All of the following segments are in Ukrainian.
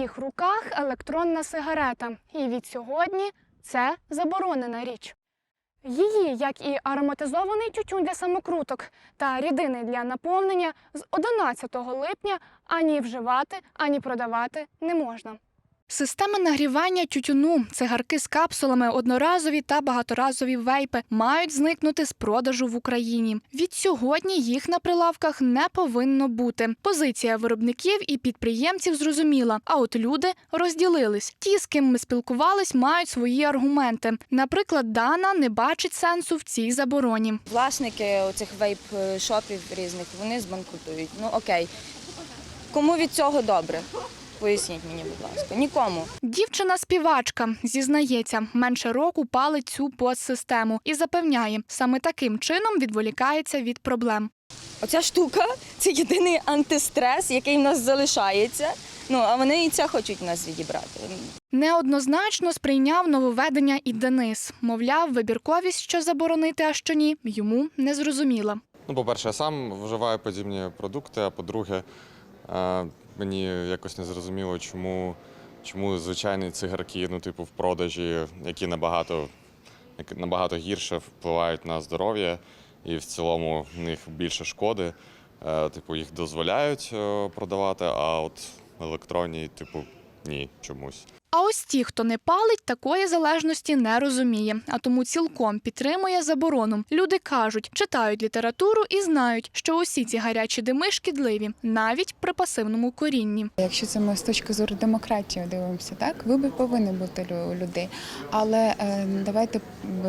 моїх руках електронна сигарета, і від сьогодні це заборонена річ. Її, як і ароматизований тютюн для самокруток та рідини для наповнення, з 11 липня ані вживати, ані продавати не можна. Системи нагрівання тютюну, цигарки з капсулами, одноразові та багаторазові вейпи мають зникнути з продажу в Україні. Від сьогодні їх на прилавках не повинно бути. Позиція виробників і підприємців зрозуміла, а от люди розділились. Ті, з ким ми спілкувались, мають свої аргументи. Наприклад, Дана не бачить сенсу в цій забороні. Власники оцих вейп-шопів різних, вони збанкрутують. Ну окей. Кому від цього добре? Поясніть мені, будь ласка. Нікому. Дівчина-співачка зізнається, менше року палить цю подсистему і запевняє, саме таким чином відволікається від проблем. Оця штука це єдиний антистрес, який в нас залишається. Ну, а вони і це хочуть нас відібрати. Неоднозначно сприйняв нововведення і Денис. Мовляв, вибірковість, що заборонити, а що ні, йому не зрозуміла. Ну, по-перше, я сам вживаю подібні продукти, а по-друге, е, мені якось не зрозуміло, чому, чому звичайні цигарки, ну, типу, в продажі, які набагато, набагато гірше впливають на здоров'я, і в цілому в них більше шкоди. Е, Типу, їх дозволяють е, продавати, а от електронні, типу, ні, чомусь. А ось ті, хто не палить, такої залежності не розуміє, а тому цілком підтримує заборону. Люди кажуть, читають літературу і знають, що усі ці гарячі дими шкідливі, навіть при пасивному корінні. Якщо це ми з точки зору демократії дивимося, так вибір повинен бути у людей. Але е, давайте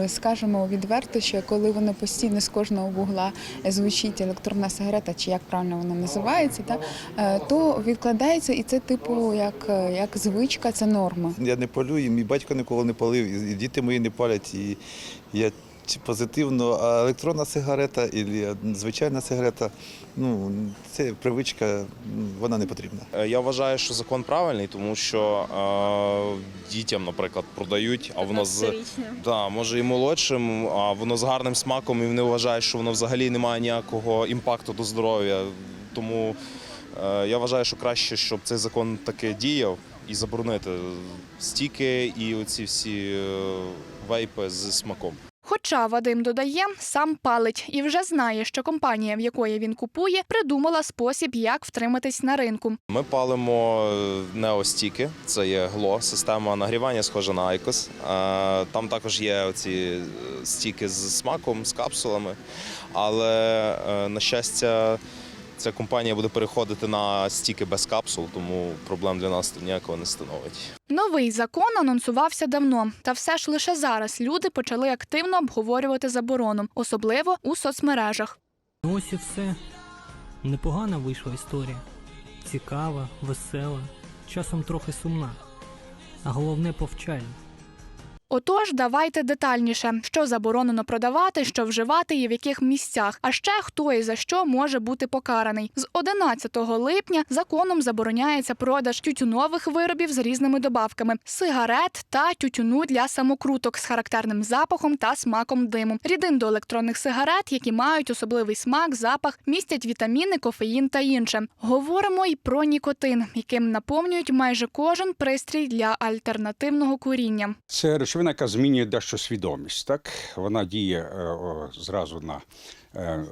скажемо відверто, що коли воно постійно з кожного вугла звучить електронна сигарета, чи як правильно вона називається, так, е, то відкладається і це типу як, як звичка, це норма. Я не палю, і мій батько ніколи не палив, і діти мої не палять. І я позитивно, а електронна сигарета і звичайна сигарета, ну це привичка, вона не потрібна. Е, Я вважаю, що закон правильний, тому що е, дітям, наприклад, продають, а воно з да, може і молодшим, а воно з гарним смаком, і вони вважають, що воно взагалі не має ніякого імпакту до здоров'я. Тому я вважаю, що краще, щоб цей закон таки діяв і заборонити стіки і оці всі е, вейпи з смаком. Хоча Вадим додає, сам палить і вже знає, що компанія, в якої він купує, придумала спосіб, як втриматись на ринку. Ми палимо е, неостіки, це є гло, система нагрівання, схожа на Айкос. Е, Там також є оці е, стіки з смаком, з капсулами. Але, е, на щастя, ця компанія буде переходити на стіки без капсул, тому проблем для нас тут ніякого не становить. Новий закон анонсувався давно, та все ж лише зараз люди почали активно обговорювати заборону, особливо у соцмережах. Ось і все. Непогана вийшла історія. Цікава, весела, часом трохи сумна. А головне повчальна. Отож, давайте детальніше, що заборонено продавати, що вживати і в яких місцях, а ще хто і за що може бути покараний. З 11 липня законом забороняється продаж тютюнових виробів з різними добавками, сигарет та тютюну для самокруток з характерним запахом та смаком диму, рідин до електронних сигарет, які мають особливий смак, запах, містять вітаміни, кофеїн та інше. Говоримо й про нікотин, яким наповнюють майже кожен пристрій для альтернативного куріння. Це речовина, яка змінює дещо свідомість. Так? Вона діє е, зразу на е,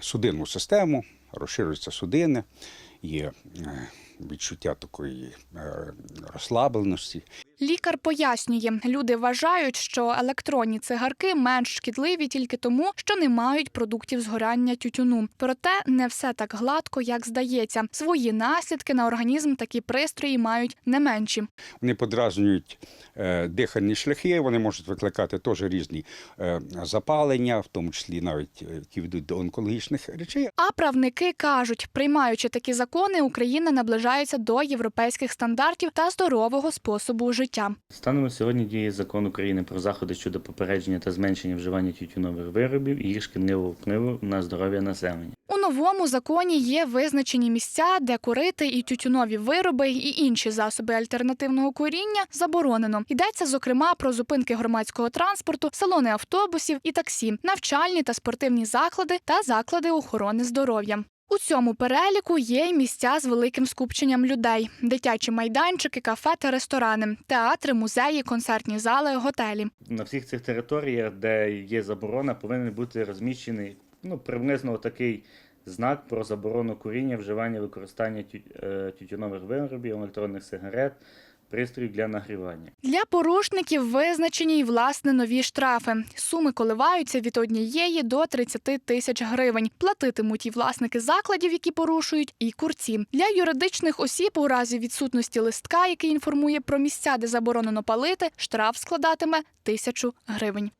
судинну систему, розширюються судини, є е, відчуття такої розслабленості. Лікар пояснює, люди вважають, що електронні цигарки менш шкідливі тільки тому, що не мають продуктів згорання тютюну. Проте не все так гладко, як здається. Свої наслідки на організм такі пристрої мають не менші. Вони подразнюють е, дихальні шляхи, вони можуть викликати теж різні е, запалення, в тому числі навіть е, які ведуть до онкологічних речей. А правники кажуть, приймаючи такі закони, Україна наближається до європейських стандартів та здорового способу життя. Станом сьогодні діє закон України про заходи щодо попередження та зменшення вживання тютюнових виробів і їх шкідливого впливу на здоров'я населення. У новому законі є визначені місця, де курити і тютюнові вироби, і інші засоби альтернативного куріння заборонено. Йдеться зокрема про зупинки громадського транспорту, салони автобусів і таксі, навчальні та спортивні заклади та заклади охорони здоров'я. У цьому переліку є й місця з великим скупченням людей: дитячі майданчики, кафе та ресторани, театри, музеї, концертні зали, готелі. На всіх цих територіях, де є заборона, повинен бути розміщений ну, приблизно такий знак про заборону куріння, вживання, використання е, тютюнових виробів, електронних сигарет, пристроїв для нагрівання. Для порушників визначені й власне нові штрафи. Суми коливаються від однієї до 30 тисяч гривень. Платитимуть і власники закладів, які порушують, і курці. Для юридичних осіб у разі відсутності листка, який інформує про місця, де заборонено палити, штраф складатиме тисячу гривень.